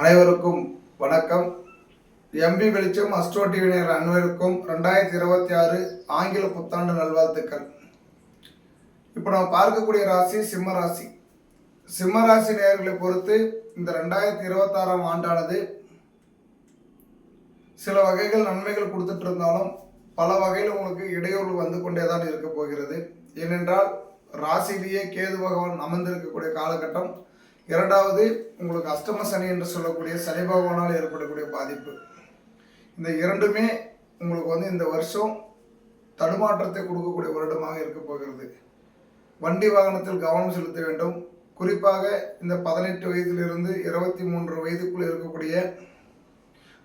அனைவருக்கும் வணக்கம். எம்பி வெளிச்சம் அஸ்ட்ரோ டிவினர் அனைவருக்கும் ரெண்டாயிரத்தி இருபத்தி ஆறு ஆங்கில புத்தாண்டு நல்வாழ்த்துக்கள். இப்போ நம்ம பார்க்கக்கூடிய ராசி சிம்ம ராசி. சிம்ம ராசி நேர்களை பொறுத்து இந்த ரெண்டாயிரத்தி இருபத்தாறாம் ஆண்டானது சில வகைகள் நன்மைகள் கொடுத்துட்டு இருந்தாலும் பல வகையில் உங்களுக்கு இடையூறு வந்து கொண்டே தான் இருக்க போகிறது. ஏனென்றால் ராசிலேயே கேது பகவான் அமர்ந்திருக்கக்கூடிய காலகட்டம் இரண்டாவது உங்களுக்கு அஷ்டம சனி என்று சொல்லக்கூடிய சனி பகவானால் ஏற்படக்கூடிய பாதிப்பு. இந்த இரண்டுமே உங்களுக்கு வந்து இந்த வருஷம் தடுமாற்றத்தை கொடுக்கக்கூடிய வருடமாக இருக்க போகிறது. வண்டி வாகனத்தில் கவனம் செலுத்த வேண்டும். குறிப்பாக இந்த பதினெட்டு வயதிலிருந்து இருபத்தி மூன்று வயதுக்குள் இருக்கக்கூடிய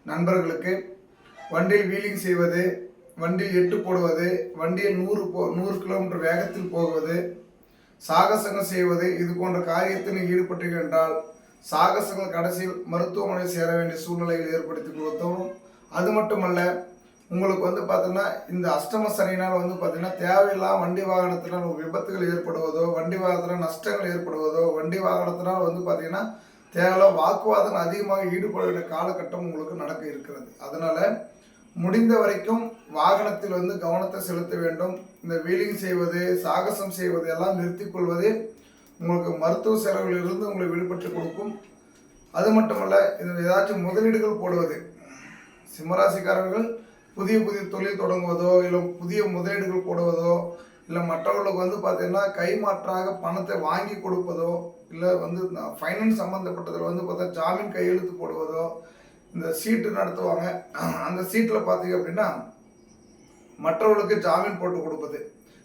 நண்பர்களுக்கு வண்டியில் வீலிங் செய்வது வண்டியில் எட்டு போடுவது வண்டியில் நூறு போ நூறு கிலோமீட்டர் வேகத்தில் போவது சாகசங்கள் செய்வது இது போன்ற காரியத்தில் ஈடுபட்டீர்கள் என்றால் சாகசங்கள் கடைசியில் மருத்துவமனை சேர வேண்டிய சூழ்நிலைகள் ஏற்படுத்தி கொடுத்தோம் அது மட்டுமல்ல உங்களுக்கு வந்து பார்த்தீங்கன்னா இந்த அஷ்டம சனினால் வந்து பார்த்தீங்கன்னா தேவையில்லாம வண்டி வாகனத்தினால் விபத்துகள் ஏற்படுவதோ வண்டி வாகனத்தினால் நஷ்டங்கள் ஏற்படுவதோ வண்டி வாகனத்தினால் வந்து பார்த்தீங்கன்னா தேவையில்லாம் வாக்குவாதங்கள் அதிகமாக ஈடுபட வேண்டிய காலகட்டம் உங்களுக்கு நடக்க இருக்கிறது. அதனால முடிந்த வரைக்கும் வாகனத்தில் வந்து கவனத்தை செலுத்த வேண்டும். இந்த வீலிங் செய்வது சாகசம் செய்வது எல்லாம் நிறுத்திக் கொள்வது உங்களுக்கு மருத்துவ செலவிலிருந்து உங்களை விடுபட்டு கொடுக்கும். அது மட்டுமல்ல இது ஏதாச்சும் முதலீடுகள் போடுவது. சிம்மராசிக்காரர்கள் புதிய புதிய தொழில் தொடங்குவதோ இல்லை புதிய முதலீடுகள் போடுவதோ இல்லை மற்றவர்களுக்கு வந்து பார்த்திங்கன்னா கைமாற்றாக பணத்தை வாங்கி கொடுப்பதோ இல்லை வந்து ஃபைனான்ஸ் சம்மந்தப்பட்டதில் வந்து பார்த்தா ஜாமீன் கையெழுத்து போடுவதோ இந்த சீட்டு நடத்துவாங்க. அந்த சீட்டில் பார்த்தீங்க அப்படின்னா மற்றவர்களுக்கு ஜாமீன் போட்டு கொடுப்பது.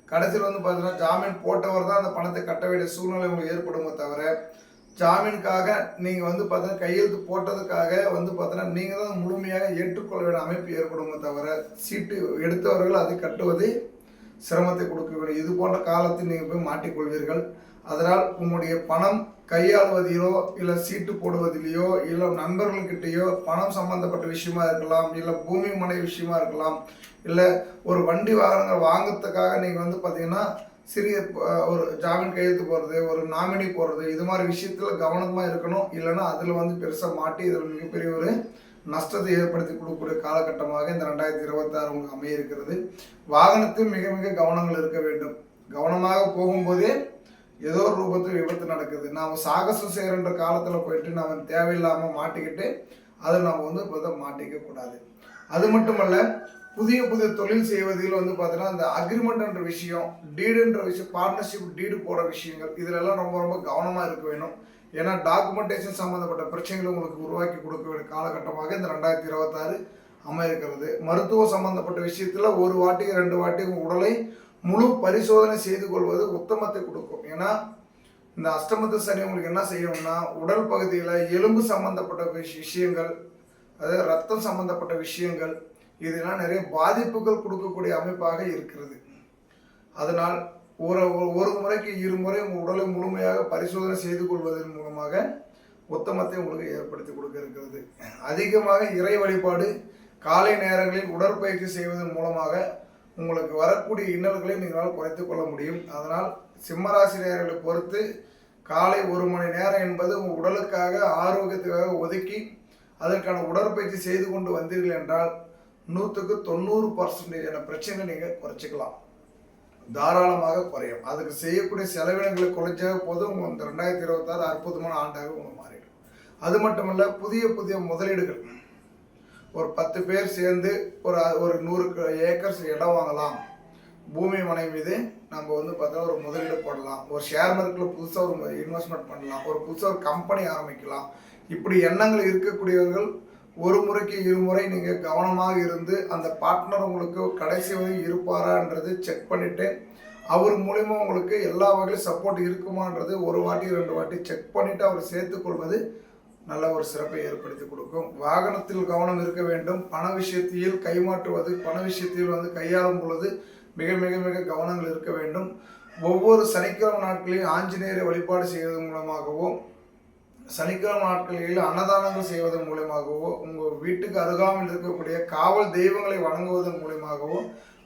கடைசியில் வந்து பார்த்தீங்கன்னா ஜாமீன் போட்டவர் தான் அந்த பணத்தை கட்ட வேண்டிய சூழ்நிலை உங்களுக்கு ஏற்படுமே தவிர ஜாமீனுக்காக நீங்கள் வந்து பார்த்தீங்கன்னா கையெழுத்து போட்டதுக்காக வந்து பார்த்தீங்கன்னா நீங்கள் தான் முழுமையாக ஏற்றுக்கொள்ள வேண்டிய அமைப்பு ஏற்படுமே தவிர சீட்டு எடுத்தவர்கள் அதை கட்டுவது சிரமத்தை கொடுக்க வேண்டும் இது போன்ற காலத்தில் நீங்கள் போய் மாட்டிக்கொள்வீர்கள். அதனால் உங்களுடைய பணம் கையாளுவதிலோ இல்லை சீட்டு போடுவதிலேயோ இல்லை நண்பர்கள்கிட்டயோ பணம் சம்பந்தப்பட்ட விஷயமா இருக்கலாம் இல்லை பூமி மனை விஷயமா இருக்கலாம் இல்லை ஒரு வண்டி வாகனங்கள் வாங்குறதுக்காக நீங்கள் வந்து பார்த்தீங்கன்னா சிறிய ஒரு ஜாமீன் கையெழுத்து போடுறது ஒரு நாமினி போடுறது இது மாதிரி விஷயத்தில் கவனமாக இருக்கணும். இல்லைன்னா அதில் வந்து பெருசாக மாட்டி இதில் மிகப்பெரிய ஒரு நஷ்டத்தை ஏற்படுத்தி கொடுக்கக்கூடிய காலகட்டமாக இந்த ரெண்டாயிரத்தி இருபத்தாறு உங்களுக்கு அமைய இருக்கிறது வாகனத்தில் மிக மிக கவனங்கள் இருக்க வேண்டும். கவனமாக போகும்போதே ஏதோ ஒரு ரூபத்தில் விபத்து நடக்குது. நாம் சாகசம் செய்கிறன்ற காலத்தில் போயிட்டு நாம் தேவையில்லாமல் மாட்டிக்கிட்டு அதை நாம் வந்து இப்போ மாட்டிக்க கூடாது. அது மட்டுமல்ல புதிய புதிய தொழில் செய்வதில் வந்து பார்த்தீங்கன்னா அந்த அக்ரிமெண்ட்ன்ற விஷயம் டீடுன்ற விஷயம் பார்ட்னர்ஷிப் டீடு போகிற விஷயங்கள் இதிலெல்லாம் ரொம்ப ரொம்ப கவனமாக இருக்க வேணும். ஏன்னா டாக்குமெண்டேஷன் சம்மந்தப்பட்ட பிரச்சனைகளை உங்களுக்கு உருவாக்கி கொடுக்க வேண்டிய காலகட்டமாக இந்த ரெண்டாயிரத்தி இருபத்தாறு அமையிருக்கிறது மருத்துவம் சம்மந்தப்பட்ட விஷயத்தில் ஒரு வாட்டி ரெண்டு வாட்டி உங்கள் உடலை முழு பரிசோதனை செய்து கொள்வது உத்தமத்தை கொடுக்கும். ஏன்னா இந்த அஷ்டமத்து சனி உங்களுக்கு என்ன செய்யணும்னா உடல் பகுதியில் எலும்பு சம்மந்தப்பட்ட விஷ- விஷயங்கள் அதாவது ரத்தம் சம்மந்தப்பட்ட விஷயங்கள் இதெல்லாம் நிறைய பாதிப்புகள் கொடுக்கக்கூடிய அமைப்பாக இருக்கிறது. அதனால் ஒரு ஒரு முறைக்கு இருமுறை உங்கள் உடலை முழுமையாக பரிசோதனை செய்து கொள்வதன் மூலமாக உத்தமத்தை உங்களுக்கு ஏற்படுத்தி கொடுக்க இருக்கிறது. அதிகமாக இறை வழிபாடு காலை நேரங்களில் உடற்பயிற்சி செய்வதன் மூலமாக உங்களுக்கு வரக்கூடிய இன்னல்களை நீங்களால் குறைத்து கொள்ள முடியும். அதனால் சிம்மராசி நேரங்களை பொறுத்து காலை ஒரு மணி நேரம் என்பது உங்கள் உடலுக்காக ஆரோக்கியத்துக்காக ஒதுக்கி அதற்கான உடற்பயிற்சி செய்து கொண்டு வந்தீர்கள் என்றால் நூற்றுக்கு தொண்ணூறு பர்சன்டேஜான பிரச்சனை நீங்கள் குறைச்சிக்கலாம். தாராளமாக குறையும். அதுக்கு செய்யக்கூடிய செலவினங்களை குறைச்சா போதும். இந்த ரெண்டாயிரத்தி இருபத்தாறு அற்புதமான ஆண்டாக உங்களுக்கு மாறிடும். அது மட்டுமல்ல புதிய புதிய முதலீடுகள். ஒரு பத்து பேர் சேர்ந்து ஒரு ஒரு நூறு ஏக்கர்ஸ் இடம் வாங்கலாம். பூமி மனை மீது நம்ம வந்து பார்த்தா ஒரு முதலீடு போடலாம். ஒரு ஷேர் மார்க்கெட்டில் புதுசாக ஒரு இன்வெஸ்ட்மெண்ட் பண்ணலாம். ஒரு புதுசாக ஒரு கம்பெனி ஆரம்பிக்கலாம். இப்படி எண்ணங்கள் இருக்கக்கூடியவர்கள் ஒரு முறைக்கு இருமுறை நீங்கள் கவனமாக இருந்து அந்த பார்ட்னர் உங்களுக்கு கடைசி வரை இருப்பாரான்றது செக் பண்ணிவிட்டு அவர் மூலிமா உங்களுக்கு எல்லா வகையிலும் சப்போர்ட் இருக்குமான்றது ஒரு வாட்டி ரெண்டு வாட்டி செக் பண்ணிவிட்டு அவர் சேர்த்துக்கொள்வது நல்ல ஒரு சிறப்பை ஏற்படுத்தி கொடுக்கும். வாகனத்தில் கவனம் இருக்க வேண்டும். பண விஷயத்தில் கைமாற்றுவது பண விஷயத்தில் வந்து கையாளும் பொழுது மிக மிக மிக கவனங்கள் இருக்க வேண்டும். ஒவ்வொரு சனிக்கிழமை நாட்களையும் ஆஞ்சநேயரை வழிபாடு செய்வதன் மூலமாகவும் சனிக்கிழமை நாட்களில் அன்னதானங்கள் செய்வதன் மூலியமாகவோ உங்கள் வீட்டுக்கு அருகாமல் இருக்கக்கூடிய காவல் தெய்வங்களை வணங்குவதன் மூலியமாகவோ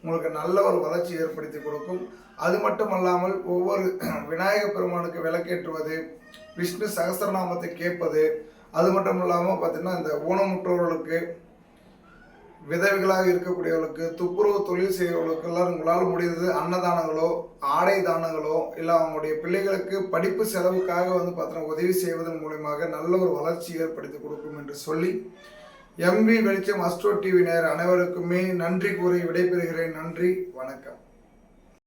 உங்களுக்கு நல்ல ஒரு வளர்ச்சி ஏற்படுத்தி கொடுக்கும். அது மட்டும் அல்லாமல் ஒவ்வொரு விநாயக பெருமானுக்கு விளக்கேற்றுவது விஷ்ணு சகஸ்ரநாமத்தை கேட்பது அது மட்டும் இல்லாமல் பார்த்தீங்கன்னா இந்த ஊனமுற்றோர்களுக்கு விதவைகளாக இருக்கக்கூடியவர்களுக்கு துப்புரவு தொழில் செய்கிறவர்களுக்கெல்லாம் உங்களால் முடிந்தது அன்னதானங்களோ ஆடை தானங்களோ இல்லை அவங்களுடைய பிள்ளைகளுக்கு படிப்பு செலவுக்காக வந்து பார்த்தீங்கன்னா உதவி செய்வதன் மூலியமாக நல்ல ஒரு வளர்ச்சி ஏற்படுத்தி கொடுக்கும் என்று சொல்லி எம்பி வெளிச்சம் அஸ்ட்ரோ டிவி நேர் அனைவருக்குமே நன்றி கூறி விடைபெறுகிறேன். நன்றி வணக்கம்.